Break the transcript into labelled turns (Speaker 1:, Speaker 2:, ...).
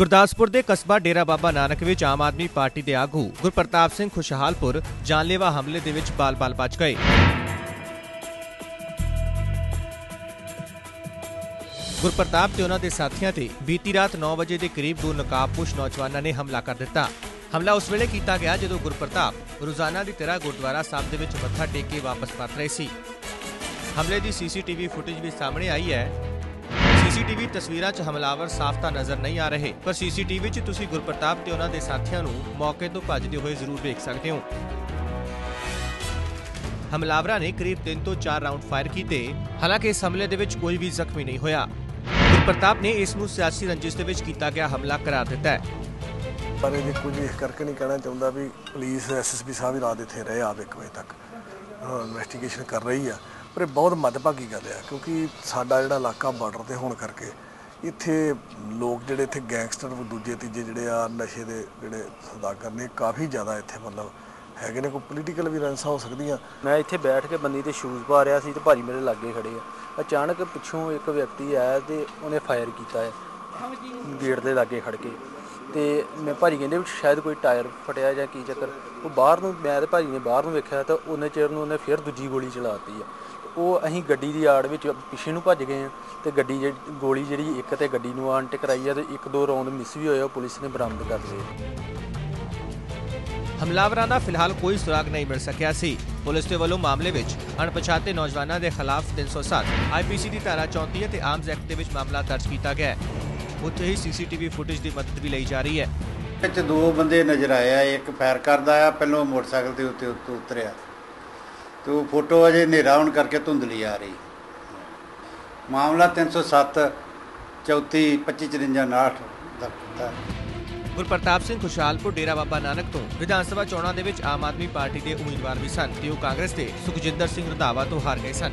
Speaker 1: ਗੁਰਦਾਸਪੁਰ ਦੇ ਕਸਬਾ ਡੇਰਾ ਬਾਬਾ ਨਾਨਕ ਵਿੱਚ ਆਮ ਆਦਮੀ ਪਾਰਟੀ ਦੇ ਆਗੂ ਗੁਰਪ੍ਰਤਾਪ ਸਿੰਘ ਖੁਸ਼ਹਾਲਪੁਰ ਜਾਨਲੇਵਾ ਹਮਲੇ ਦੇ ਵਿੱਚ ਬਾਲ-ਬਾਲ ਬਚ ਗਏ। ਗੁਰਪ੍ਰਤਾਪ ਤੇ ਉਹਨਾਂ ਦੇ ਸਾਥੀਆਂ ਤੇ ਬੀਤੀ ਰਾਤ 9 ਵਜੇ ਦੇ ਕਰੀਬ ਦੋ ਨਕਾਬਪੋਸ਼ ਨੌਜਵਾਨਾਂ ਨੇ ਹਮਲਾ ਕਰ ਦਿੱਤਾ। ਹਮਲਾ ਉਸ ਵੇਲੇ ਕੀਤਾ ਗਿਆ ਜਦੋਂ ਗੁਰਪ੍ਰਤਾਪ ਰੋਜ਼ਾਨਾ ਦੀ ਤਰ੍ਹਾਂ ਗੁਰਦੁਆਰਾ ਸਾਹਿਬ ਦੇ ਵਿੱਚ ਮੱਥਾ ਟੇਕ ਕੇ ਵਾਪਸ ਪਰਤ ਰਹੇ ਸੀ। ਹਮਲੇ ਦੀ ਸੀਸੀਟੀਵੀ ਫੁਟੇਜ ਵੀ ਸਾਹਮਣੇ ਆਈ ਹੈ ਸੀਸੀਟੀਵੀ ਤਸਵੀਰਾਂ 'ਚ ਹਮਲਾਵਰ ਸਾਫ਼ ਤਾਂ ਨਜ਼ਰ ਨਹੀਂ ਆ ਰਹੇ, ਪਰ ਸੀਸੀਟੀਵੀ 'ਚ ਤੁਸੀਂ ਗੁਰਪ੍ਰਤਾਪ ਤੇ ਉਹਨਾਂ ਦੇ ਸਾਥੀਆਂ ਨੂੰ ਮੌਕੇ ਤੋਂ ਭੱਜਦੇ ਹੋਏ ਜ਼ਰੂਰ ਵੇਖ ਸਕਦੇ ਹੋ। ਹਮਲਾਵਰਾਂ ਨੇ ਕਰੀਬ 3 ਤੋਂ 4 ਰਾਉਂਡ ਫਾਇਰ ਕੀਤੇ, ਹਾਲਾਂਕਿ ਇਸ ਹਮਲੇ ਦੇ ਵਿੱਚ ਕੋਈ ਵੀ ਜ਼ਖਮੀ ਨਹੀਂ ਹੋਇਆ। ਗੁਰਪ੍ਰਤਾਪ ਨੇ ਇਸ ਨੂੰ ਸਿਆਸੀ ਰੰਜਿਸ਼ ਦੇ ਵਿੱਚ ਕੀਤਾ ਗਿਆ ਹਮਲਾ ਕਰਾਰ ਦਿੱਤਾ ਹੈ।
Speaker 2: ਪਰ ਇਹਦੇ ਕੁਝ ਇਸ ਕਰਕੇ ਨਹੀਂ ਕਹਿਣਾ ਚਾਹੁੰਦਾ ਵੀ ਪੁਲਿਸ ਐਸਐਸਪੀ ਸਾਹਿਬ ਵੀ ਰਾਤ ਇੱਥੇ ਰਹੇ, ਆਪ 1 ਵਜੇ ਤੱਕ। ਇਨਵੈਸਟੀਗੇਸ਼ਨ ਕਰ ਰਹੀ ਆ। ਪਰ ਇਹ ਬਹੁਤ ਮੱਦਭਾਗੀ ਗੱਲ ਆ, ਕਿਉਂਕਿ ਸਾਡਾ ਜਿਹੜਾ ਇਲਾਕਾ ਬਾਰਡਰ ਤੇ ਹੋਣ ਕਰਕੇ ਇੱਥੇ ਲੋਕ ਜਿਹੜੇ ਇੱਥੇ ਗੈਂਗਸਟਰ ਦੂਜੇ ਤੀਜੇ ਜਿਹੜੇ ਆ ਨਸ਼ੇ ਦੇ ਜਿਹੜੇ ਸੌਦਾਗਰ ਨੇ, ਕਾਫੀ ਜ਼ਿਆਦਾ ਇੱਥੇ ਮਤਲਬ ਹੈਗੇ ਨੇ, ਕੋਈ ਪੋਲੀਟੀਕਲ ਵੀ ਰੰਸਾ ਹੋ ਸਕਦੀਆਂ।
Speaker 3: ਮੈਂ ਇੱਥੇ ਬੈਠ ਕੇ ਬੰਦੀ ਤੇ ਸ਼ੂਜ਼ ਪਾ ਰਿਹਾ ਸੀ ਤੇ ਭਾਜੀ ਮੇਰੇ ਲਾਗੇ ਖੜੇ ਆ। ਅਚਾਨਕ ਪਿੱਛੋਂ ਇੱਕ ਵਿਅਕਤੀ ਆਇਆ ਤੇ ਉਹਨੇ ਫਾਇਰ ਕੀਤਾ ਹੈ ਗੇਟ ਦੇ ਲਾਗੇ ਖੜ ਕੇ। ਤੇ ਮੈਂ ਭਾਜੀ ਕਹਿੰਦੇ ਵੀ ਸ਼ਾਇਦ ਕੋਈ ਟਾਇਰ ਫਟਿਆ ਜਾਂ ਕੀ ਚੱਕਰ। ਉਹ ਬਾਹਰ ਨੂੰ, ਮੈਂ ਤੇ ਭਾਜੀ ਨੇ ਬਾਹਰ ਨੂੰ ਵੇਖਿਆ ਤਾਂ ਉਹਨੇ ਚਿਰ ਨੂੰ ਉਹਨੇ ਫਿਰ ਦੂਜੀ ਗੋਲੀ ਚਲਾਤੀ ਆ। ਉਹ ਅਸੀਂ ਗੱਡੀ ਦੀ ਆੜ ਵਿੱਚ ਪਿੱਛੇ ਨੂੰ ਭੱਜ ਗਏ ਆ ਤੇ ਗੱਡੀ ਜਿਹੜੀ ਗੋਲੀ ਜਿਹੜੀ ਇੱਕ ਤੇ ਗੱਡੀ ਨੂੰ ਆਣ ਟਕਰਾਈ ਆ ਤੇ ਇੱਕ ਦੋ ਰੌਂਦ ਮਿਸ ਵੀ ਹੋਇਆ ਉਹ ਪੁਲਿਸ ਨੇ ਬਰਾਮਦ ਕਰ ਲਏ।
Speaker 1: ਹਮਲਾਵਰਾਂ ਦਾ ਫਿਲਹਾਲ ਕੋਈ ਸੁਰਾਗ ਨਹੀਂ ਮਿਲ ਸਕਿਆ ਸੀ। ਪੁਲਿਸ ਦੇ ਵੱਲੋਂ ਮਾਮਲੇ ਵਿੱਚ ਅਣਪਛਾਤੇ ਨੌਜਵਾਨਾਂ ਦੇ ਖਿਲਾਫ 307 ਆਈਪੀਸੀ ਦੀ ਧਾਰਾ 34 ਅਤੇ ਆਰਮਸ ਐਕਟ ਦੇ ਵਿੱਚ ਮਾਮਲਾ ਦਰਜ ਕੀਤਾ ਗਿਆ ਹੈ। ਉੱਥੇ ਹੀ ਸੀਸੀਟੀਵੀ ਫੁਟੇਜ ਦੀ ਮਦਦ ਵੀ ਲਈ ਜਾ ਰਹੀ ਹੈ।
Speaker 4: ਵਿੱਚ ਦੋ ਬੰਦੇ ਨਜ਼ਰ ਆਏ ਆ ਇੱਕ ਫਾਇਰ ਕਰਦਾ ਆ ਪਹਿਲਾਂ ਮੋਟਰਸਾਈਕਲ ਦੇ ਉੱਤੇ ਉੱਤੋਂ ਉਤਰਿਆ। ਤੇ ਉਹ ਫੋਟੋ ਅਜੇ ਹਨੇਰਾ ਹੋਣ ਕਰਕੇ ਧੁੰਦਲੀ ਆ ਰਹੀ। ਮਾਮਲਾ 307 34 25 54 59 ਦਾ ਕੀਤਾ।
Speaker 1: ਗੁਰਪ੍ਰਤਾਪ ਸਿੰਘ ਖੁਸ਼ਹਾਲਪੁਰ, ਡੇਰਾ ਬਾਬਾ ਨਾਨਕ ਤੋਂ ਵਿਧਾਨ ਸਭਾ ਚੋਣਾਂ ਦੇ ਵਿੱਚ ਆਮ ਆਦਮੀ ਪਾਰਟੀ ਦੇ ਉਮੀਦਵਾਰ ਵੀ ਸਨ ਤੇ ਉਹ ਕਾਂਗਰਸ ਦੇ ਸੁਖਜਿੰਦਰ ਸਿੰਘ ਰੰਧਾਵਾ ਤੋਂ ਹਾਰ ਗਏ ਸਨ।